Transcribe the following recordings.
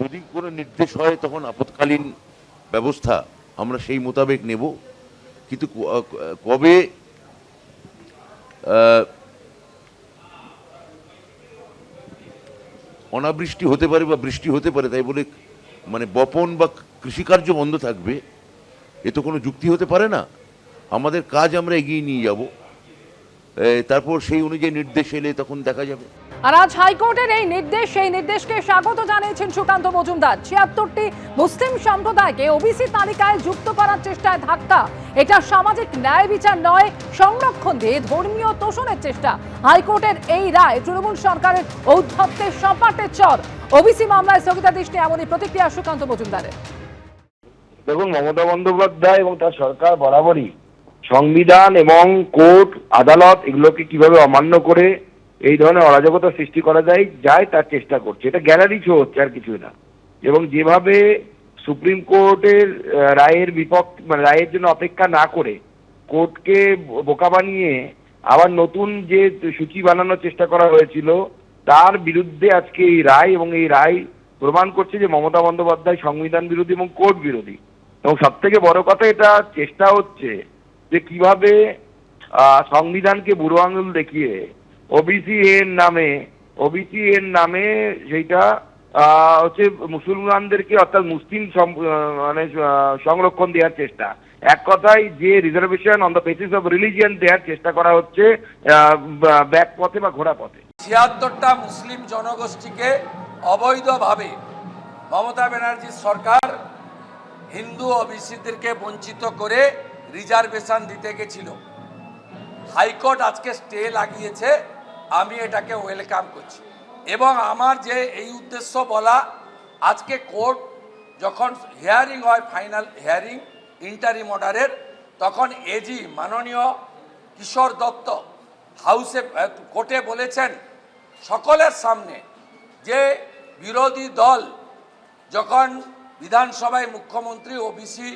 যদি কোনো নির্দেশ হয়, তখন আপৎকালীন ব্যবস্থা আমরা সেই মোতাবেক নেব। কিন্তু কবে অনাবৃষ্টি হতে পারে বা বৃষ্টি হতে পারে, তাই বলে মানে বপন বা কৃষিকার্য বন্ধ থাকবে, এ তো কোনো যুক্তি হতে পারে না। আমাদের কাজ আমরা এগিয়ে নিয়ে যাব। তারপর সেই অনুযায়ী নির্দেশ এলে তখন দেখা যাবে। আর আজ হাইকোর্টের এই নির্দেশ, সেই নির্দেশকে স্বাগত জানিয়েছেন সুকান্ত মজুমদার। ছিয়াত্তরটি মুসলিম সম্প্রদায়কে ওবিসি তালিকায় যুক্ত করার চেষ্টায় ধাক্কা। এটা সামাজিক ন্যায় বিচার নয়, সংরক্ষণ দিয়ে ধর্মীয় তোষণের চেষ্টা। হাইকোর্টের এই রায় তৃণমূল সরকারের ঔদ্ধত্যের সপাটের চর। ওবিসি মামলায় স্থগিতাদেশ নিয়ে এমনই প্রতিক্রিয়া সুকান্ত মজুমদারের। দেখুন, মমতা বন্দ্যোপাধ্যায় এবং তার সরকার বরাবরই সংবিধান এবং কোর্ট, আদালত এগুলোকে কীভাবে অমান্য করে এই ধরনের অরাজকতা সৃষ্টি করা যায় যায় তার চেষ্টা করছে। এটা গ্যালারি শো হচ্ছে আর কিছুই না। এবং যেভাবে সুপ্রিম কোর্টের রায়ের বিপক্ষ মানে রায়ের জন্য অপেক্ষা না করে কোর্টকে বোকা বানিয়ে আবার নতুন যে সূচি বানানোর চেষ্টা করা হয়েছিল, তার বিরুদ্ধে আজকে এই রায় এবং এই রায় প্রমাণ করছে যে মমতা বন্দ্যোপাধ্যায় সংবিধান বিরোধী এবং কোর্ট বিরোধী। এবং সব থেকে বড় কথা এটা চেষ্টা হচ্ছে যে কীভাবে সংবিধানকে বুড়ো আঙুল দেখিয়ে ওবিসি এর নামে ওবিসি এর নামে সেইটা হচ্ছে মুসলমানদেরকে অর্থাৎ মুসলিম মানে সংরক্ষণ দেওয়ার চেষ্টা। এক কথায় যে reservation on the basis of religion দেওয়ার চেষ্টা করা হচ্ছে ব্যাক পথে বা ঘোড়া পথে। ছিয়াত্তরটা মুসলিম জনগোষ্ঠীকে অবৈধভাবে মমতা ব্যানার্জির সরকার হিন্দু ওবিসিদেরকে বঞ্চিত করে রিজার্ভেশন দিতে গেছিল। হাইকোর্ট আজকে স্টে লাগিয়েছে। আমি এটাকে ওয়েলকাম করছি। এবং আমার যে এই উদ্দেশ্য বলা, আজকে কোর্ট যখন হিয়ারিং হয় ফাইনাল হিয়ারিং ইন্টারিম অর্ডারের তখন এজি মাননীয় কিশোর দত্ত হাউসে কোর্টে বলেছেন, সকলের সামনে যে বিরোধী দল যখন বিধানসভায় মুখ্যমন্ত্রী ওবিসি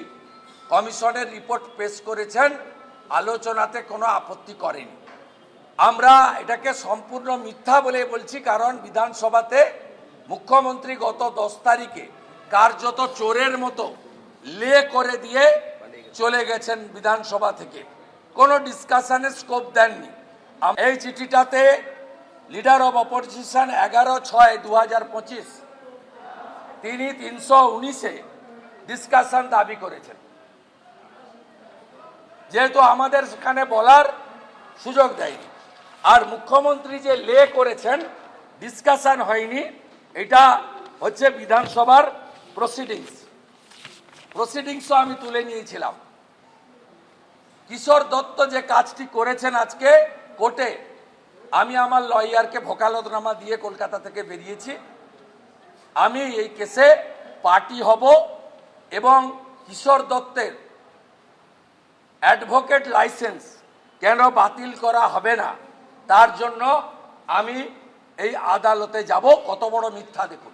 কমিশনের রিপোর্ট পেশ করেছেন, আলোচনাতে কোনো আপত্তি করেনি। আমরা এটাকে সম্পূর্ণ মিথ্যা বলে বলছি কারণ বিধানসভাতে মুখ্যমন্ত্রী গত দশ তারিখে কার্যত চোরের মতো লে করে দিয়ে চলে গেছেন বিধানসভা থেকে। কোনো ডিসকাশনের স্কোপ দেননি। এই চিঠিটাতে লিডার অব অপোজিশন এগারো ছয় দু হাজার পঁচিশ, তিনি তিনশো উনিশে ডিসকাশন দাবি করেছেন। যেহেতু আমাদের সেখানে বলার সুযোগ দেয়নি। আর মুখ্যমন্ত্রী যে লে করেছেন ডিসকাশন হয়নি। এটা হচ্ছে বিধানসভার প্রসিডিংস প্রসিডিংসও আমি তুলে নিয়েছিলাম। কিশোর দত্ত যে কাজটি করেছেন আজকে কোর্টে, আমি আমার লয়ারকে ভোকালতনামা দিয়ে কলকাতা থেকে বেরিয়েছি। আমি এই কেসে পার্টি হব এবং কিশোর দত্তের অ্যাডভোকেট লাইসেন্স কেন বাতিল করা হবে না? তার জন্য আমি এই আদালতে যাব। কত বড় মিথ্যা দেখুন।